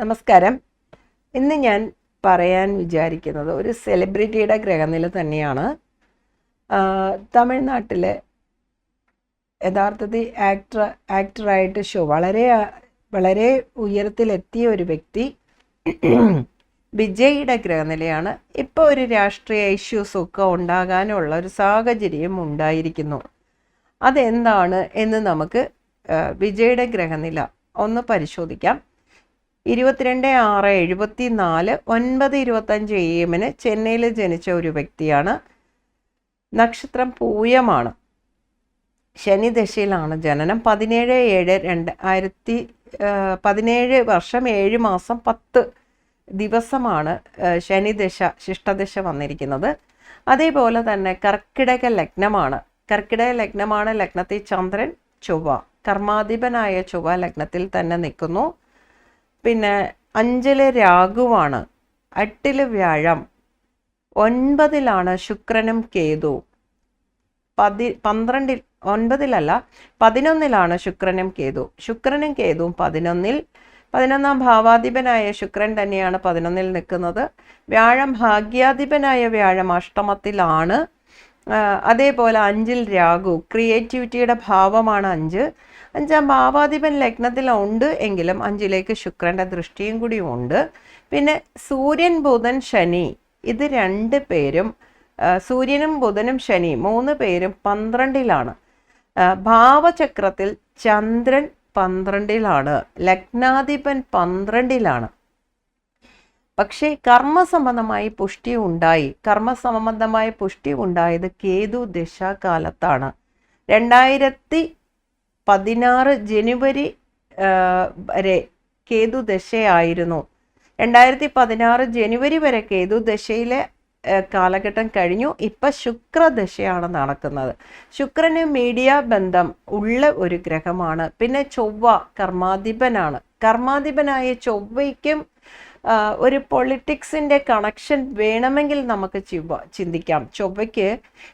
നമസ്കാരം. ഇന്ന് ഞാൻ പറയാൻ വിചാരിക്കുന്നത് ഒരു സെലിബ്രിറ്റിയുടെ ഗ്രഹനില തന്നെയാണ്. തമിഴ്നാട്ടിലെ യഥാർത്ഥത്തിൽ ആക്ടർ ആക്ടറായിട്ട് ഷോ വളരെ വളരെ ഉയരത്തിലെത്തിയ ഒരു വ്യക്തി വിജയുടെ ഗ്രഹനിലയാണ്. ഇപ്പോൾ ഒരു രാഷ്ട്രീയ ഇഷ്യൂസ് ഒക്കെ ഉണ്ടാകാനുള്ള ഒരു സാഹചര്യം ഉണ്ടായിരിക്കുന്നു. അതെന്താണ് എന്ന് നമുക്ക് വിജയുടെ ഗ്രഹനില ഒന്ന് പരിശോധിക്കാം. ഇരുപത്തിരണ്ട് ആറ് എഴുപത്തി നാല് ഒൻപത് ഇരുപത്തഞ്ച് എ എമ്മിന് ചെന്നൈയിൽ ജനിച്ച ഒരു വ്യക്തിയാണ്. നക്ഷത്രം പൂയമാണ്. ശനി ദശയിലാണ് ജനനം. പതിനേഴ് ഏഴ് രണ്ട് ആയിരത്തി പതിനേഴ് വർഷം ഏഴ് മാസം പത്ത് ദിവസമാണ് ശനിദശ ശിഷ്ടദശ വന്നിരിക്കുന്നത്. അതേപോലെ തന്നെ കർക്കിടക ലഗ്നമാണ്. കർക്കിടക ലഗ്നമാണ്. ലഗ്നത്തിൽ ചന്ദ്രൻ ചൊവ്വ. കർമാധിപനായ ചൊവ്വ ലഗ്നത്തിൽ തന്നെ നിൽക്കുന്നു. പിന്നെ അഞ്ചിൽ രാഘുവാണ് എട്ടിൽ വ്യാഴം ഒൻപതിലാണ് ശുക്രനും കേതു പതി പന്ത്രണ്ടിൽ ഒൻപതിലല്ല പതിനൊന്നിലാണ് ശുക്രനും കേതു ശുക്രനും കേതുവും പതിനൊന്നിൽ പതിനൊന്നാം ഭാവാധിപനായ ശുക്രൻ തന്നെയാണ് പതിനൊന്നിൽ നിൽക്കുന്നത്. വ്യാഴം ഭാഗ്യാധിപനായ വ്യാഴം അഷ്ടമത്തിലാണ്. അതേപോലെ അഞ്ചിൽ രാഹു ക്രിയേറ്റിവിറ്റിയുടെ ഭാവമാണ് അഞ്ച്. അഞ്ചാം ഭാവാധിപൻ ലഗ്നത്തിലുണ്ട് എങ്കിലും അഞ്ചിലേക്ക് ശുക്രന്റെ ദൃഷ്ടിയും കൂടി ഉണ്ട്. പിന്നെ സൂര്യൻ ബുധൻ ശനി ഇത് രണ്ട് പേരും സൂര്യനും ബുധനും ശനി മൂന്ന് പേരും പന്ത്രണ്ടിലാണ്. ഭാവചക്രത്തിൽ ചന്ദ്രൻ പന്ത്രണ്ടിലാണ് ലഗ്നാധിപൻ പന്ത്രണ്ടിലാണ്. പക്ഷേ കർമ്മസംബന്ധമായി പുഷ്ടി ഉണ്ടായി. കർമ്മസംബന്ധമായ പുഷ്ടി ഉണ്ടായത് കേതു ദശാകാലത്താണ്. രണ്ടായിരത്തി പതിനാറ് ജനുവരി വരെ കേതു ദശയായിരുന്നു. രണ്ടായിരത്തി പതിനാറ് ജനുവരി വരെ കേതു ദശയിലെ കാലഘട്ടം കഴിഞ്ഞു. ഇപ്പം ശുക്രദശയാണ് നടക്കുന്നത്. ശുക്രന് മീഡിയ ബന്ധം ഉള്ള ഒരു ഗ്രഹമാണ്. പിന്നെ ചൊവ്വ കർമാധിപനാണ്. കർമാധിപനായ ചൊവ്വയ്ക്കും ഒരു പൊളിറ്റിക്സിന്റെ കണക്ഷൻ വേണമെങ്കിൽ നമുക്ക് ചിന്തിക്കാം. ചൊവ്വയ്ക്ക്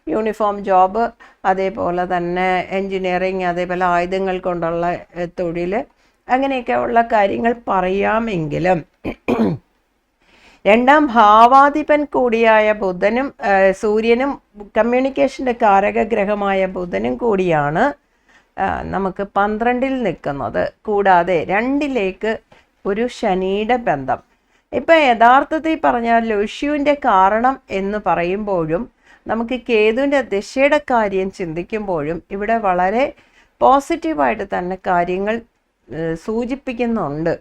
യൂണിഫോം ജോബ് അതേപോലെ തന്നെ എൻജിനീയറിങ് അതേപോലെ ആയുധങ്ങൾ കൊണ്ടുള്ള തൊഴിൽ അങ്ങനെയൊക്കെ ഉള്ള കാര്യങ്ങൾ പറയാമെങ്കിലും രണ്ടാം ഭാവാധിപൻ കൂടിയായ ബുധനും സൂര്യനും കമ്മ്യൂണിക്കേഷന്റെ കാരകഗ്രഹമായ ബുധനും കൂടിയാണ് നമുക്ക് പന്ത്രണ്ടിൽ നിൽക്കുന്നത്. കൂടാതെ രണ്ടിലേക്ക് ഒരു ശനിയുടെ ബന്ധം ഇപ്പം യഥാർത്ഥത്തിൽ പറഞ്ഞാൽ ലൊഷ്യുവിന്റെ കാരണം എന്ന് പറയുമ്പോഴും നമുക്ക് കേതുവിന്റെ ദിശയുടെ കാര്യം ചിന്തിക്കുമ്പോഴും ഇവിടെ വളരെ പോസിറ്റീവായിട്ട് തന്നെ കാര്യങ്ങൾ സൂചിപ്പിക്കുന്നുണ്ട്.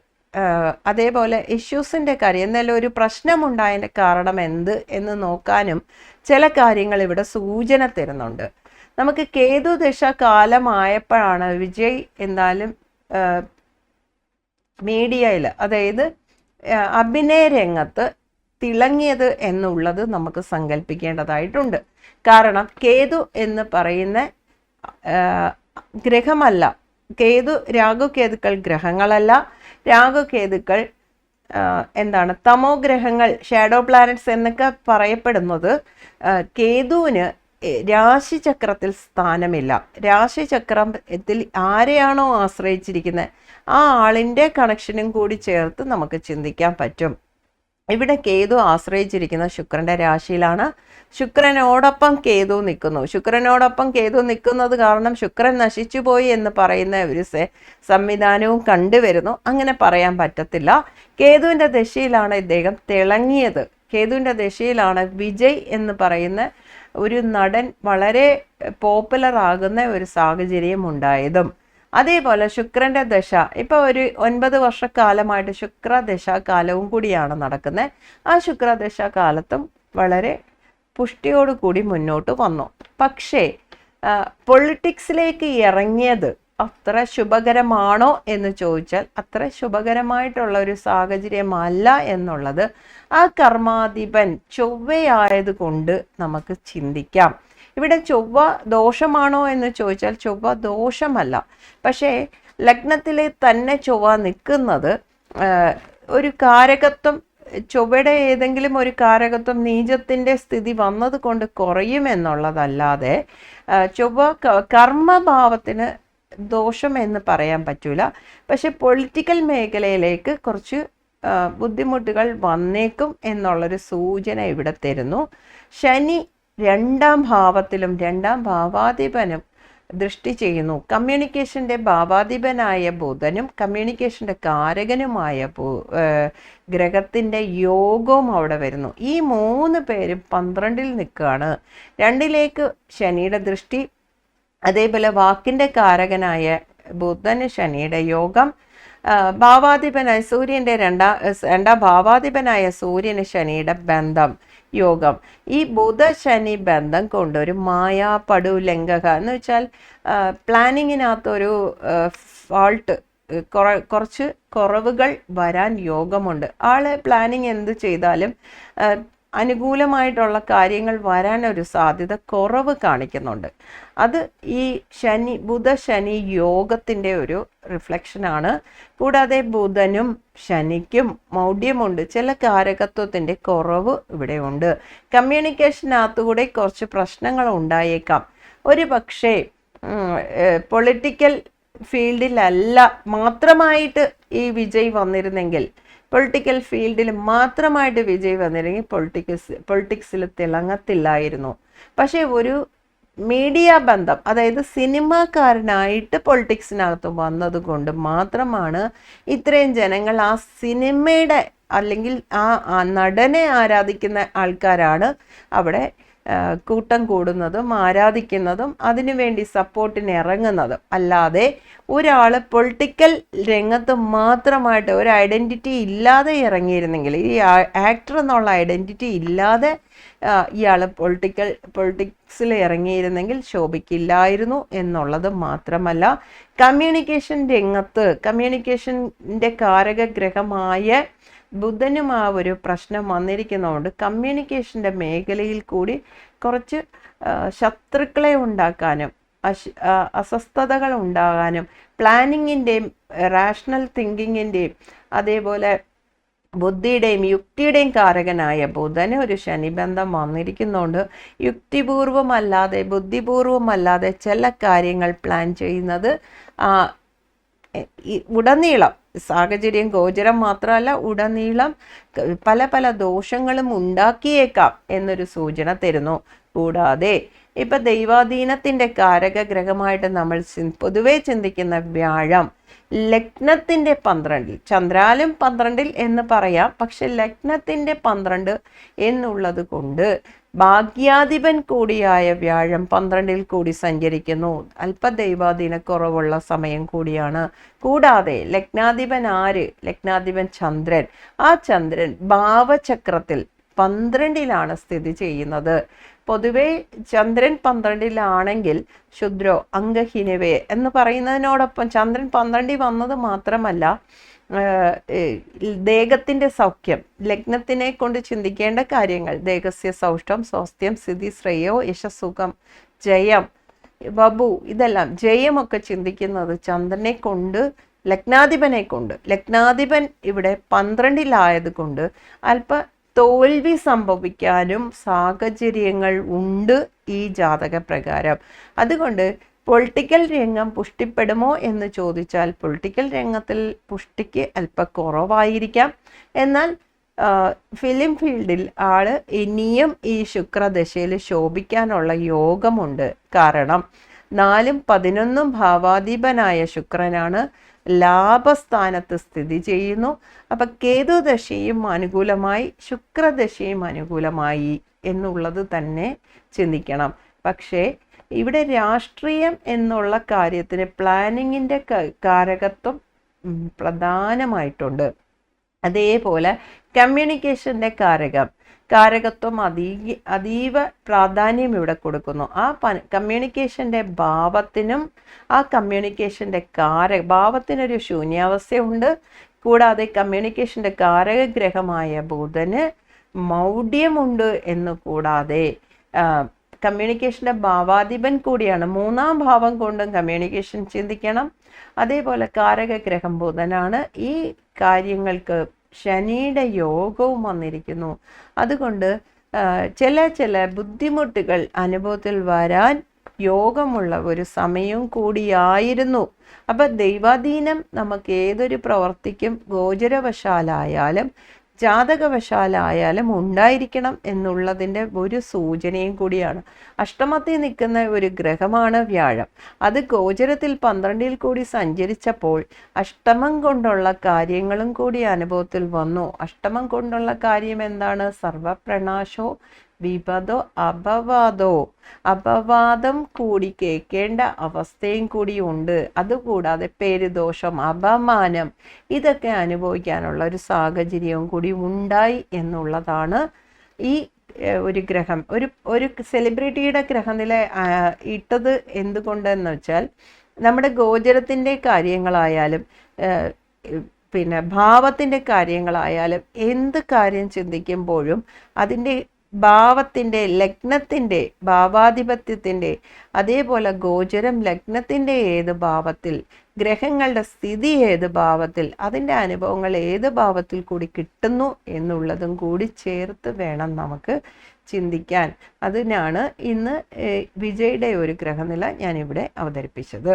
അതേപോലെ ഇഷ്യൂസിന്റെ കാര്യം എന്നാലും ഒരു പ്രശ്നമുണ്ടായതിന്റെ കാരണം എന്ത് എന്ന് നോക്കാനും ചില കാര്യങ്ങൾ ഇവിടെ സൂചന തരുന്നുണ്ട്. നമുക്ക് കേതു ദശ കാലമായപ്പോഴാണ് വിജയ് എന്തായാലും മീഡിയയിൽ അതായത് അഭിനയ രംഗത്ത് തിളങ്ങിയത് എന്നുള്ളത് നമുക്ക് സങ്കല്പിക്കേണ്ടതായിട്ടുണ്ട് കാരണം കേതു എന്ന് പറയുന്ന ഗ്രഹമല്ല. കേതു രാഘുകേതുക്കൾ ഗ്രഹങ്ങളല്ല. രാഘുകേതുക്കൾ എന്താണ് തമോ ഗ്രഹങ്ങൾ ഷാഡോ പ്ലാനറ്റ്സ് എന്നൊക്കെ പറയപ്പെടുന്നത് കേതുവിന് രാശിചക്രത്തിൽ സ്ഥാനമില്ല. രാശിചക്രത്തിൽ ആരെയാണോ ആശ്രയിച്ചിരിക്കുന്നത് ആ ആളിന്റെ കണക്ഷനും കൂടി ചേർത്ത് നമുക്ക് ചിന്തിക്കാൻ പറ്റും. ഇവിടെ കേതു ആശ്രയിച്ചിരിക്കുന്ന ശുക്രന്റെ രാശിയിലാണ്. ശുക്രനോടൊപ്പം കേതു നിൽക്കുന്നു. ശുക്രനോടൊപ്പം കേതു നിൽക്കുന്നത് കാരണം ശുക്രൻ നശിച്ചു പോയി എന്ന് പറയുന്ന ഒരു സംവിധാനവും കണ്ടുവരുന്നു. അങ്ങനെ പറയാൻ പറ്റത്തില്ല. കേതുവിന്റെ ദശയിലാണ് ഇദ്ദേഹം തിളങ്ങിയത്. കേതുവിന്റെ ദശയിലാണ് വിജയ് എന്ന് പറയുന്ന ഒരു നടൻ വളരെ പോപ്പുലർ ആകുന്ന ഒരു സാഹചര്യം ഉണ്ടായതും. അതേപോലെ ശുക്രന്റെ ദശ. ഇപ്പോൾ ഒരു ഒൻപത് വർഷക്കാലമായിട്ട് ശുക്രദശ കാലവും കൂടിയാണ് നടക്കുന്നത്. ആ ശുക്രദശ കാലത്തും വളരെ പുഷ്ടിയോടുകൂടി മുന്നോട്ട് വന്നു. പക്ഷേ പൊളിറ്റിക്സിലേക്ക് ഇറങ്ങിയത് അത്ര ശുഭകരമാണോ എന്ന് ചോദിച്ചാൽ അത്ര ശുഭകരമായിട്ടുള്ള ഒരു സാഹചര്യമല്ല എന്നുള്ളത് ആ കർമാധിപൻ ചൊവ്വയായത് കൊണ്ട് നമുക്ക് ചിന്തിക്കാം. ഇവിടെ ചൊവ്വ ദോഷമാണോ എന്ന് ചോദിച്ചാൽ ചൊവ്വ ദോഷമല്ല. പക്ഷേ ലഗ്നത്തിൽ തന്നെ ചൊവ്വ നിൽക്കുന്നത് ഒരു കാരകത്വം ചൊവ്വയുടെ ഏതെങ്കിലും ഒരു കാരകത്വം നീചത്തിന്റെ സ്ഥിതി വന്നത് കൊണ്ട് കുറയുമെന്നുള്ളതല്ലാതെ ചൊവ്വ കർമ്മഭാവത്തിന് ദോഷം എന്ന് പറയാൻ പറ്റൂല. പക്ഷെ പൊളിറ്റിക്കൽ മേഖലയിലേക്ക് കുറച്ച് ബുദ്ധിമുട്ടുകൾ വന്നേക്കും എന്നുള്ളൊരു സൂചന ഇവിടെ തരുന്നു. ശനി രണ്ടാം ഭാവത്തിലും രണ്ടാം ഭാവാധിപനും ദൃഷ്ടി ചെയ്യുന്നു. കമ്മ്യൂണിക്കേഷന്റെ ഭാവാധിപനായ ബുധനും കമ്മ്യൂണിക്കേഷന്റെ കാരകനുമായ ഗ്രഹത്തിന്റെ യോഗവും അവിടെ വരുന്നു. ഈ മൂന്ന് പേരും പന്ത്രണ്ടിൽ നിൽക്കുകയാണ്. രണ്ടിലേക്ക് ശനിയുടെ ദൃഷ്ടി അതേപോലെ വാക്കിന്റെ കാരകനായ ബുധന് ശനിയുടെ യോഗം ഭാവാധിപനായ സൂര്യന്റെ രണ്ടാം രണ്ടാം ഭാവാധിപനായ സൂര്യന് ശനിയുടെ ബന്ധം. യോഗം. ഈ ബുധ ശനി ബന്ധം കൊണ്ടൊരു മായാപടു ലംഘക എന്ന് വെച്ചാൽ പ്ലാനിങ്ങിനകത്തൊരു ഫാൾട്ട് കുറ കുറച്ച് കുറവുകൾ വരാൻ യോഗമുണ്ട്. ആൾ പ്ലാനിങ് എന്ത് ചെയ്താലും അനുകൂലമായിട്ടുള്ള കാര്യങ്ങൾ വരാനൊരു സാധ്യത കുറവ് കാണിക്കുന്നുണ്ട്. അത് ഈ ശനി ബുധ ശനി യോഗത്തിന്റെ ഒരു റിഫ്ലക്ഷനാണ് കൂടാതെ ബുധനും ശനിക്കും മൗഢ്യമുണ്ട്. ചില കാരകത്വത്തിന്റെ കുറവ് ഇവിടെ ഇവിടെയുണ്ട്. കമ്മ്യൂണിക്കേഷനകത്തുകൂടെ കുറച്ച് പ്രശ്നങ്ങൾ ഉണ്ടായേക്കാം. ഒരു പക്ഷേ പൊളിറ്റിക്കൽ ഫീൽഡിലല്ല മാത്രമായിട്ട് ഈ വിജയ് വന്നിരുന്നെങ്കിൽ പൊളിറ്റിക്കൽ ഫീൽഡിൽ മാത്രമായിട്ട് വിജയ് വന്നിരുന്നെങ്കിൽ പൊളിറ്റിക്സ് പൊളിറ്റിക്സിൽ തിളങ്ങത്തില്ലായിരുന്നു. പക്ഷേ ഒരു മീഡിയ ബന്ധം അതായത് സിനിമാക്കാരനായിട്ട് പൊളിറ്റിക്സിനകത്ത് വന്നത് കൊണ്ട് മാത്രമാണ് ഇത്രയും ജനങ്ങൾ ആ സിനിമയുടെ അല്ലെങ്കിൽ ആ നടനെ ആരാധിക്കുന്ന ആൾക്കാരാണ് അവിടെ കൂട്ടം കൂടുന്നതും ആരാധിക്കുന്നതും അതിനുവേണ്ടി സപ്പോർട്ടിന് ഇറങ്ങുന്നതും. അല്ലാതെ ഒരാൾ പൊളിറ്റിക്കൽ രംഗത്ത് മാത്രമായിട്ട് ഒരു ഐഡന്റിറ്റി ഇല്ലാതെ ഇറങ്ങിയിരുന്നെങ്കിൽ ഈ ആക്ടർ എന്നുള്ള ഐഡന്റിറ്റി ഇല്ലാതെ ഇയാൾ പൊളിറ്റിക്കൽ പൊളിറ്റിക്സിൽ ഇറങ്ങിയിരുന്നെങ്കിൽ ശോഭിക്കില്ലായിരുന്നു എന്നുള്ളത് മാത്രമല്ല കമ്മ്യൂണിക്കേഷൻ രംഗത്ത് കമ്മ്യൂണിക്കേഷന്റെ കാരകഗ്രഹമായ ബുധനും ആ ഒരു പ്രശ്നം വന്നിരിക്കുന്നതുകൊണ്ട് കമ്മ്യൂണിക്കേഷന്റെ മേഖലയിൽ കൂടി കുറച്ച് ശത്രുക്കളെ ഉണ്ടാക്കാനും അസ്വസ്ഥതകൾ ഉണ്ടാകാനും പ്ലാനിങ്ങിന്റെയും റാഷണൽ തിങ്കിങ്ങിന്റെയും അതേപോലെ ബുദ്ധിയുടെയും യുക്തിയുടെയും കാരകനായ ബുധന് ഒരു ശനിബന്ധം വന്നിരിക്കുന്നതുകൊണ്ട് യുക്തിപൂർവമല്ലാതെ ബുദ്ധിപൂർവമല്ലാതെ ചില കാര്യങ്ങൾ പ്ലാൻ ചെയ്യുന്നത് ഉടനീളം സാഹചര്യം ഗോചരം മാത്രമല്ല ഉടനീളം പല പല ദോഷങ്ങളും ഉണ്ടാക്കിയേക്കാം എന്നൊരു സൂചന തരുന്നു. കൂടാതെ ഇപ്പം ദൈവാധീനത്തിന്റെ കാരക ഗ്രഹമായിട്ട് നമ്മൾ പൊതുവെ ചിന്തിക്കുന്ന വ്യാഴം ലഗ്നത്തിന്റെ പന്ത്രണ്ടിൽ ചന്ദ്രാലും പന്ത്രണ്ടിൽ എന്ന് പറയാം. പക്ഷെ ലഗ്നത്തിന്റെ പന്ത്രണ്ട് എന്നുള്ളത് കൊണ്ട് ഭാഗ്യാധിപൻ കൂടിയായ വ്യാഴം പന്ത്രണ്ടിൽ കൂടി സഞ്ചരിക്കുന്നു. അല്പദൈവാധീന കുറവുള്ള സമയം കൂടിയാണ്. കൂടാതെ ലഗ്നാധിപൻ ആര്? ലഗ്നാധിപൻ ചന്ദ്രൻ. ആ ചന്ദ്രൻ ഭാവചക്രത്തിൽ പന്ത്രണ്ടിലാണ് സ്ഥിതി ചെയ്യുന്നത്. പൊതുവെ ചന്ദ്രൻ പന്ത്രണ്ടിലാണെങ്കിൽ ശുദ്രോ അംഗഹീനവേ എന്ന് പറയുന്നതിനോടൊപ്പം ചന്ദ്രൻ പന്ത്രണ്ടിൽ വന്നത് മാത്രമല്ല ദേഹത്തിന്റെ സൗഖ്യം ലഗ്നത്തിനെ കൊണ്ട് ചിന്തിക്കേണ്ട കാര്യങ്ങൾ ദേഹസ്യ സൗഷ്ടം സ്വാസ്ഥ്യം സ്ഥിതി ശ്രേയോ യശസുഖം ജയം ബബു ഇതെല്ലാം ജയമൊക്കെ ചിന്തിക്കുന്നത് ചന്ദ്രനെ കൊണ്ട് ലഗ്നാധിപനെ കൊണ്ട്. ലഗ്നാധിപൻ ഇവിടെ പന്ത്രണ്ടിലായത് കൊണ്ട് അല്പ തോൽവി സംഭവിക്കാനും സാഹചര്യങ്ങൾ ഉണ്ട് ഈ ജാതക പ്രകാരം. അതുകൊണ്ട് പൊളിറ്റിക്കൽ രംഗം പുഷ്ടിപ്പെടുമോ എന്ന് ചോദിച്ചാൽ പൊളിറ്റിക്കൽ രംഗത്തിൽ പുഷ്ടിക്ക് അല്പ കുറവായിരിക്കാം എന്നാൽ ഫിലിം ഫീൽഡിൽ ആൾ ഇനിയും ഈ ശുക്രദശയിൽ ശോഭിക്കാനുള്ള യോഗമുണ്ട്. കാരണം നാലും പതിനൊന്നും ഭാവാധിപനായ ശുക്രനാണ് ലാഭസ്ഥാനത്ത് സ്ഥിതി ചെയ്യുന്നു. അപ്പം കേതുദശയും അനുകൂലമായി ശുക്രദശയും അനുകൂലമായി എന്നുള്ളത് തന്നെ ചിന്തിക്കണം. പക്ഷേ ഇവിടെ രാഷ്ട്രീയം എന്നുള്ള കാര്യത്തിന് പ്ലാനിങ്ങിന്റെ കാരകത്വം പ്രധാനമായിട്ടുണ്ട്. അതേപോലെ കമ്മ്യൂണിക്കേഷന്റെ കാരകം കാരകത്വം അതീ അതീവ പ്രാധാന്യം ഇവിടെ കൊടുക്കുന്നു. ആ പ കമ്മ്യൂണിക്കേഷന്റെ ഭാവത്തിനും ആ കമ്മ്യൂണിക്കേഷന്റെ കാര ഭാവത്തിനൊരു ശൂന്യാവസ്ഥയുണ്ട്. കൂടാതെ കമ്മ്യൂണിക്കേഷന്റെ കാരകഗ്രഹമായ ബുധന് മൗഢ്യമുണ്ട് എന്ന് കൂടാതെ കമ്മ്യൂണിക്കേഷന്റെ ഭാവാധിപൻ കൂടിയാണ്. മൂന്നാം ഭാവം കൊണ്ടും കമ്മ്യൂണിക്കേഷൻ ചിന്തിക്കണം. അതേപോലെ കാരകഗ്രഹം ബുധനാണ്. ഈ കാര്യങ്ങൾക്ക് ശനിയുടെ യോഗവും വന്നിരിക്കുന്നു. അതുകൊണ്ട് ചില ചില ബുദ്ധിമുട്ടുകൾ അനുഭവത്തിൽ വരാൻ യോഗമുള്ള ഒരു സമയവും കൂടിയായിരുന്നു. അപ്പം ദൈവാധീനം നമുക്ക് ഏതൊരു പ്രവർത്തിക്കും ഗോചരവശാലായാലും ജാതകവശാലായാലും ഉണ്ടായിരിക്കണം എന്നുള്ളതിന്റെ ഒരു സൂചനയും കൂടിയാണ്. അഷ്ടമത്തിൽ നിൽക്കുന്ന ഒരു ഗ്രഹമാണ് വ്യാഴം. അത് ഗോചരത്തിൽ പന്ത്രണ്ടിൽ കൂടി സഞ്ചരിച്ചപ്പോൾ അഷ്ടമം കൊണ്ടുള്ള കാര്യങ്ങളും കൂടി അനുഭവത്തിൽ വന്നു. അഷ്ടമം കൊണ്ടുള്ള കാര്യം എന്താണ്? സർവപ്രണാശോ വിപദോ അപവാദോ? അപവാദം കൂടി കേൾക്കേണ്ട അവസ്ഥയും കൂടി ഉണ്ട്. അതുകൂടാതെ പേരുദോഷം അപമാനം ഇതൊക്കെ അനുഭവിക്കാനുള്ള ഒരു സാഹചര്യവും കൂടി ഉണ്ടായി എന്നുള്ളതാണ് ഈ ഒരു ഗ്രഹം. ഒരു ഒരു സെലിബ്രിറ്റിയുടെ ഗ്രഹനില ഇട്ടത് എന്തുകൊണ്ടെന്ന് വെച്ചാൽ നമ്മുടെ ഗോചരത്തിന്റെ കാര്യങ്ങളായാലും പിന്നെ ഭാവത്തിന്റെ കാര്യങ്ങളായാലും എന്ത് കാര്യം ചിന്തിക്കുമ്പോഴും അതിന്റെ ഭാവത്തിന്റെ ലഗ്നത്തിന്റെ ഭാവാധിപത്യത്തിന്റെ അതേപോലെ ഗോചരം ലഗ്നത്തിന്റെ ഏത് ഭാവത്തിൽ ഗ്രഹങ്ങളുടെ സ്ഥിതി ഏത് ഭാവത്തിൽ അതിന്റെ അനുഭവങ്ങൾ ഏത് ഭാവത്തിൽ കൂടി കിട്ടുന്നു എന്നുള്ളതും കൂടി ചേർത്ത് വേണം നമുക്ക് ചിന്തിക്കാൻ. അതിനാണ് ഇന്ന് വിജയുടെ ഒരു ഗ്രഹനില ഞാനിവിടെ അവതരിപ്പിച്ചത്.